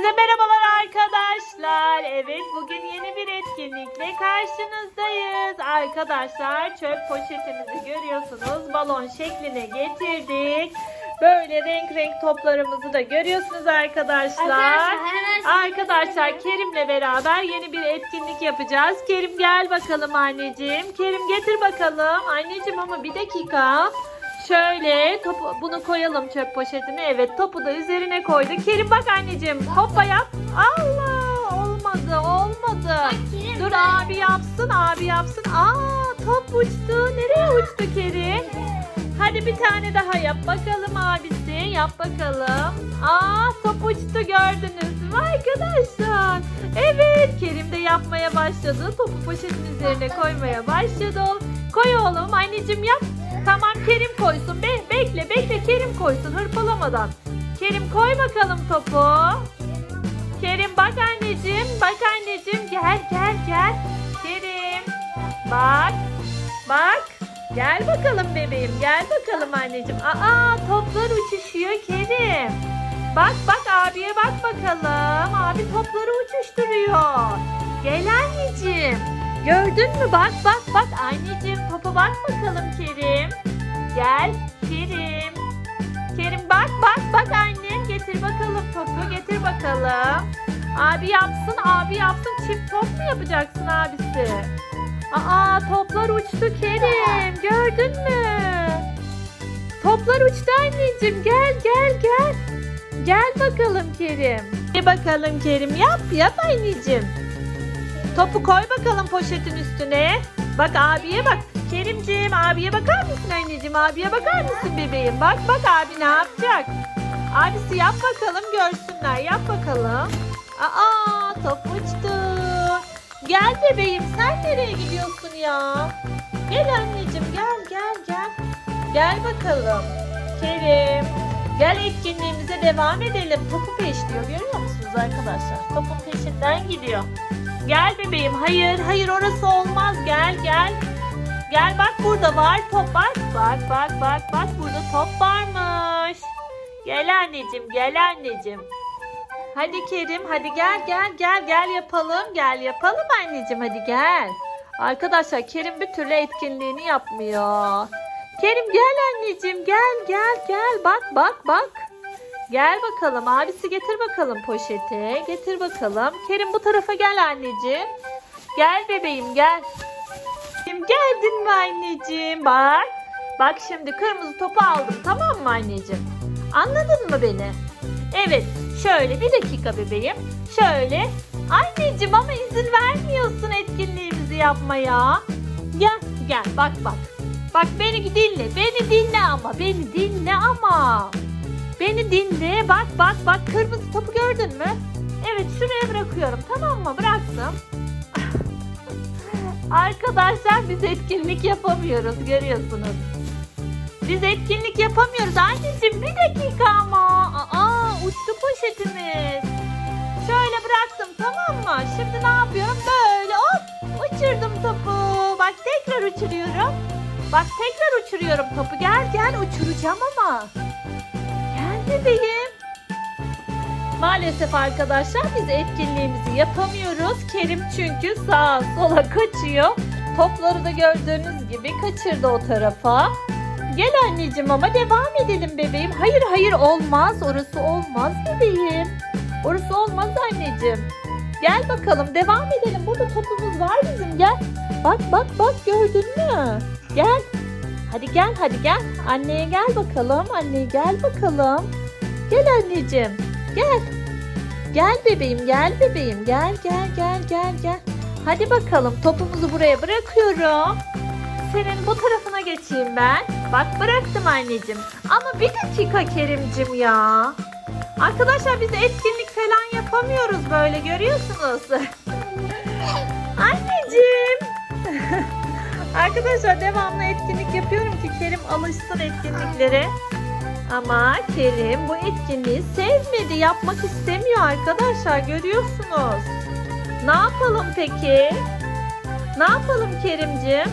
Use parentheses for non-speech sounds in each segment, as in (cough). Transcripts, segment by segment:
Hepinize merhabalar arkadaşlar. Evet bugün yeni bir etkinlikle karşınızdayız. Arkadaşlar çöp poşetimizi görüyorsunuz. Balon şekline getirdik. Böyle renk renk toplarımızı da görüyorsunuz arkadaşlar. Arkadaşlar, Arkadaşlar Kerim'le beraber yeni bir etkinlik yapacağız. Kerim gel bakalım anneciğim. Kerim getir bakalım. Anneciğim ama bir dakika. Şöyle topu, bunu koyalım çöp poşetine. Evet topu da üzerine koyduk. Kerim bak anneciğim hoppa yap. Allah olmadı olmadı. Kerim, Dur ben- abi yapsın abi yapsın. Aa top uçtu. Nereye uçtu Kerim? Hadi bir tane daha yap bakalım abisi. Yap bakalım. Aa top uçtu gördünüz mü arkadaşlar? Evet Kerim de yapmaya başladı. Topu poşetin üzerine koymaya başladı. Koy oğlum anneciğim yap. Tamam Kerim koysun. Be bekle bekle Kerim koysun hırpalamadan. Kerim koy bakalım topu. Kerim bak anneciğim. Bak anneciğim gel gel gel. Kerim bak. Bak. Gel bakalım bebeğim. Gel bakalım anneciğim. Aa toplar uçuşuyor Kerim. Bak bak abiye bak bakalım. Abi topları uçuşturuyor. Gel anneciğim. Gördün mü? Bak bak bak. Anneciğim topa bak bakalım Kerim. Gel Kerim. Kerim bak bak bak annem. Getir bakalım topu. Getir bakalım. Abi yapsın abi yapsın. Çift top mu yapacaksın abisi? Aa toplar uçtu Kerim. Gördün mü? Toplar uçtu anneciğim. Gel gel gel. Gel bakalım Kerim. Bir bakalım Kerim yap yap anneciğim. Topu koy bakalım poşetin üstüne. Bak abiye bak. Kerimciğim abiye bakar mısın anneciğim? Abiye bakar mısın bebeğim? Bak bak abi ne yapacak? Abisi yap bakalım görsünler. Yap bakalım. Aa top uçtu. Gel bebeğim sen nereye gidiyorsun ya? Gel anneciğim gel gel gel. Gel bakalım. Kerim. Gel etkinliğimize devam edelim. Topu peşliyor görüyor musunuz arkadaşlar? Topun peşinden gidiyor. Gel bebeğim. Hayır hayır orası olmaz. Gel gel. Gel bak burada var top bak. Bak bak bak bak burada top varmış. Gel anneciğim gel anneciğim. Hadi Kerim hadi gel gel gel gel yapalım. Gel yapalım anneciğim hadi gel. Arkadaşlar Kerim bir türlü etkinliğini yapmıyor. Kerim gel anneciğim gel gel gel bak bak bak. Gel bakalım abisi getir bakalım poşeti. Getir bakalım. Kerim bu tarafa gel anneciğim. Gel bebeğim gel. Kerim geldin mi anneciğim? Bak. Bak şimdi kırmızı topu aldım tamam mı anneciğim? Anladın mı beni? Evet. Şöyle bir dakika bebeğim. Şöyle. Anneciğim ama izin vermiyorsun etkinliğimizi yapmaya. Gel gel bak bak. Bak beni dinle. Beni dinle ama. Beni dinle ama. Beni dinle. Bak bak bak kırmızı topu gördün mü? Evet şuraya bırakıyorum tamam mı? Bıraktım. (laughs) Arkadaşlar biz etkinlik yapamıyoruz görüyorsunuz. Biz etkinlik yapamıyoruz. Anneciğim bir dakika ama. Aa uçtu poşetimiz. Şöyle bıraktım tamam mı? Şimdi ne yapıyorum? Böyle hop uçurdum topu. Bak tekrar uçuruyorum. Bak tekrar uçuruyorum topu. Gel gel uçuracağım ama. Bebeğim. Maalesef arkadaşlar biz etkinliğimizi yapamıyoruz. Kerim çünkü sağa sola kaçıyor. Topları da gördüğünüz gibi kaçırdı o tarafa. Gel anneciğim ama devam edelim bebeğim. Hayır hayır olmaz. Orası olmaz bebeğim. Orası olmaz anneciğim. Gel bakalım devam edelim. Burada topumuz var bizim gel. Bak bak bak gördün mü? Gel. Hadi gel hadi gel. Anneye gel bakalım. Anneye gel bakalım. Gel anneciğim. Gel. Gel bebeğim gel bebeğim. Gel gel gel gel gel. Hadi bakalım topumuzu buraya bırakıyorum. Senin bu tarafına geçeyim ben. Bak bıraktım anneciğim. Ama bir dakika Kerimcim ya. Arkadaşlar biz etkinlik falan yapamıyoruz böyle görüyorsunuz. (laughs) Anneciğim. (laughs) Arkadaşlar devamlı etkinlik yapıyorum ki Kerim alışsın etkinliklere. Ama Kerim bu etkinliği sevmedi, yapmak istemiyor arkadaşlar görüyorsunuz. Ne yapalım peki? Ne yapalım Kerimcim? (laughs)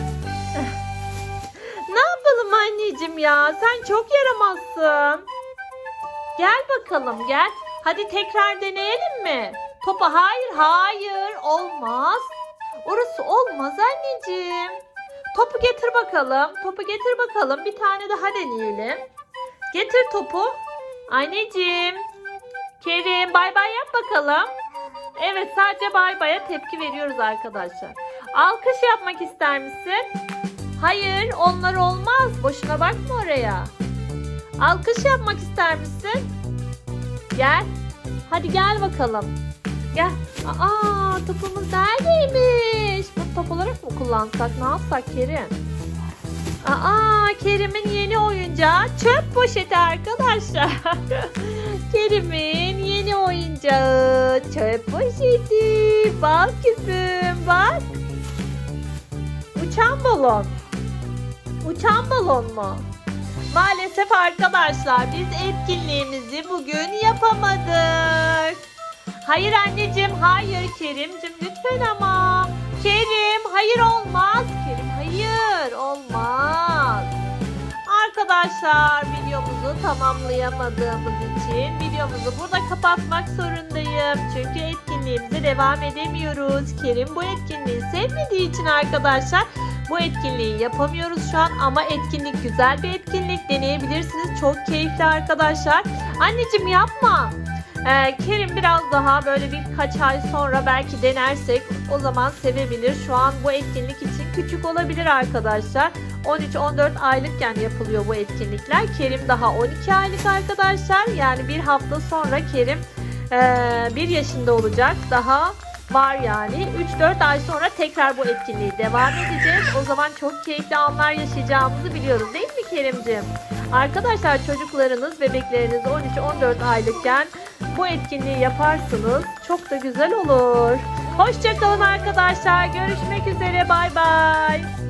ne yapalım anneciğim ya? Sen çok yaramazsın. Gel bakalım gel. Hadi tekrar deneyelim mi? Topa hayır hayır olmaz. Orası olmaz anneciğim. Topu getir bakalım. Topu getir bakalım. Bir tane daha deneyelim. Getir topu. Anneciğim. Kerim bay bay yap bakalım. Evet sadece bay baya tepki veriyoruz arkadaşlar. Alkış yapmak ister misin? Hayır onlar olmaz. Boşuna bakma oraya. Alkış yapmak ister misin? Gel. Hadi gel bakalım. Gel. Aa topumuz neredeymiş? Bu top olarak mı kullansak? Ne yapsak Kerim? Aa Kerim'in yeni oyuncağı çöp poşeti arkadaşlar. (laughs) Kerim'in yeni oyuncağı çöp poşeti. Bak kızım bak. Uçan balon. Uçan balon mu? Maalesef arkadaşlar biz etkinliğimizi bugün yapamadık. Hayır anneciğim, hayır Kerimcim lütfen ama. Kerim, hayır olmaz. Kerim, hayır olmaz. Arkadaşlar videomuzu tamamlayamadığımız için videomuzu burada kapatmak zorundayım. Çünkü etkinliğimize devam edemiyoruz. Kerim bu etkinliği sevmediği için arkadaşlar bu etkinliği yapamıyoruz şu an ama etkinlik güzel bir etkinlik deneyebilirsiniz. Çok keyifli arkadaşlar. Anneciğim yapma. Ee, Kerim biraz daha böyle birkaç ay sonra belki denersek o zaman sevebilir. Şu an bu etkinlik için küçük olabilir arkadaşlar. 13-14 aylıkken yapılıyor bu etkinlikler. Kerim daha 12 aylık arkadaşlar. Yani bir hafta sonra Kerim 1 yaşında olacak. Daha var yani. 3-4 ay sonra tekrar bu etkinliği devam edeceğiz. O zaman çok keyifli anlar yaşayacağımızı biliyoruz değil mi Kerimciğim? Arkadaşlar çocuklarınız, bebekleriniz 13-14 aylıkken bu etkinliği yaparsınız. Çok da güzel olur. Hoşçakalın arkadaşlar. Görüşmek üzere. Bay bay.